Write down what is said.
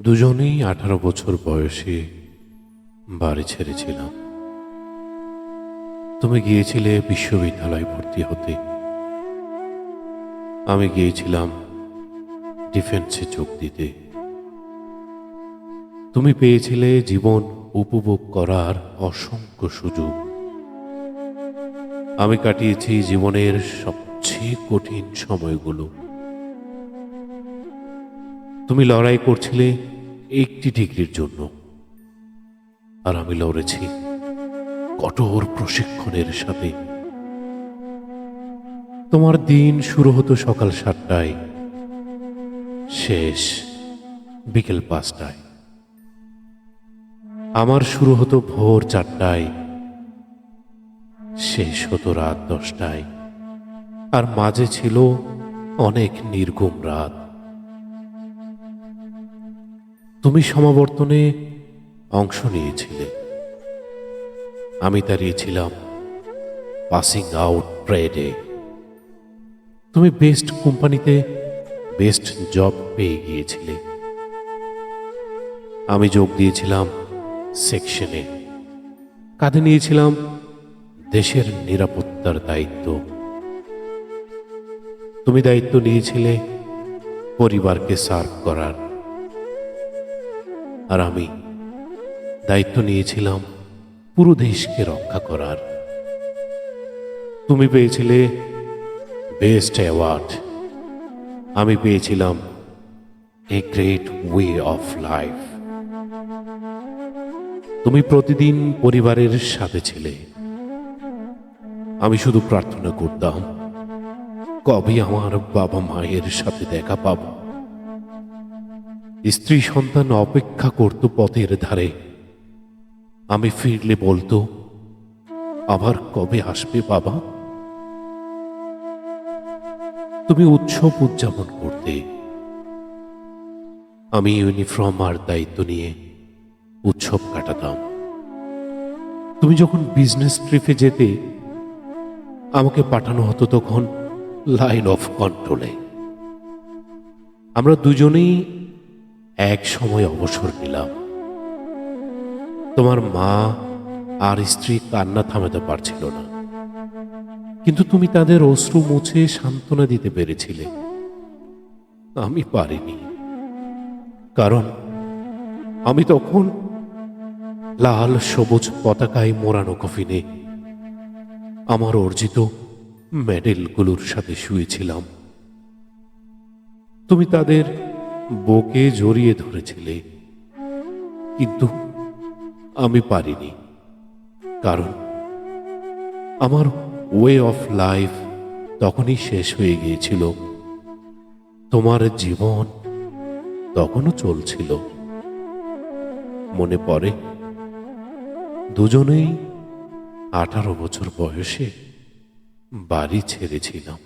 দুজনেই আঠারো বছর বয়সে বাড়ি ছেড়েছিলাম। তুমি গিয়েছিলে বিশ্ববিদ্যালয় ভর্তি হতে। আমি গিয়েছিলাম ডিফেন্সে যোগ দিতে। তুমি পেয়েছিলে জীবন উপভোগ করার অসংখ্য সুযোগ। আমি কাটিয়েছি জীবনের সবচেয়ে কঠিন সময়গুলো। তুমি লড়াই করছিলে একটি ডিগ্রির জন্য। আর আমি লড়েছি কঠোর প্রশিক্ষণের সাথে। তোমার দিন শুরু হতো সকাল সাতটায়, শেষ বিকেল পাঁচটায়। আমার শুরু হতো ভোর চারটায়, শেষ হতো রাত দশটায়। আর মাঝে ছিল অনেক নির্গুম রাত। তুমি সমাবর্তনে অংশ নিয়েছিলে। আমি দাঁড়িয়েছিলাম পাসিং আউট প্রেডে তুমি বেস্ট কোম্পানিতে বেস্ট জব পেয়ে গিয়েছিলে। আমি যোগ দিয়েছিলাম সেকশনে কাঁধে নিয়েছিলাম দেশের নিরাপত্তার দায়িত্ব। তুমি দায়িত্ব নিয়েছিলে পরিবারকে সার্ভ করার। আর আমি দায়িত্ব নিয়েছিলাম পুরো দেশকে রক্ষা করার। তুমি পেয়েছিলে বেস্ট অ্যাওয়ার্ড। আমি পেয়েছিলাম a great way of life. তুমি প্রতিদিন পরিবারের সাথে ছিলে। আমি শুধু প্রার্থনা করতাম, কবে আমার বাবা মায়ের সাথে দেখা পাব? স্ত্রী সন্তান অপেক্ষা করত পথের ধারে। আমি ফিরলে বলতো, আবার কবে আসবে বাবা? তুমি উৎসব উদযাপন করতে। আমি ইউনিফর্ম আর দায়িত্ব নিয়ে উৎসব কাটাতাম। তুমি যখন বিজনেস ট্রিপে যেতে আমাকে পাঠানো হতো তখন লাইন অফ কন্ট্রোলে। আমরা দুজনেই এক সময় অবসর নিলাম। তোমার মা আর স্ত্রী কান্না থামাতে পারছিল না। কিন্তু তুমি তাদের অশ্রু মুছে সান্ত্বনা দিতে পেরেছিলে। আমি পারিনি। কারণ আমি তখন লাল, সবুজ পতাকায় মোড়ানো কফিনে আমার অর্জিত মেডেলগুলোর সাথে শুয়েছিলাম। তুমি তাদের বুকে জড়িয়ে ধরেছিলে। কিন্তু আমি পারিনি, কারণ আমার ওয়ে অফ লাইফ তখনই শেষ হয়ে গিয়েছিল। তোমার জীবন তখনও চলছিল। মনে পড়ে, দুজনেই আঠারো বছর বয়সে বাড়ি ছেড়েছিলাম।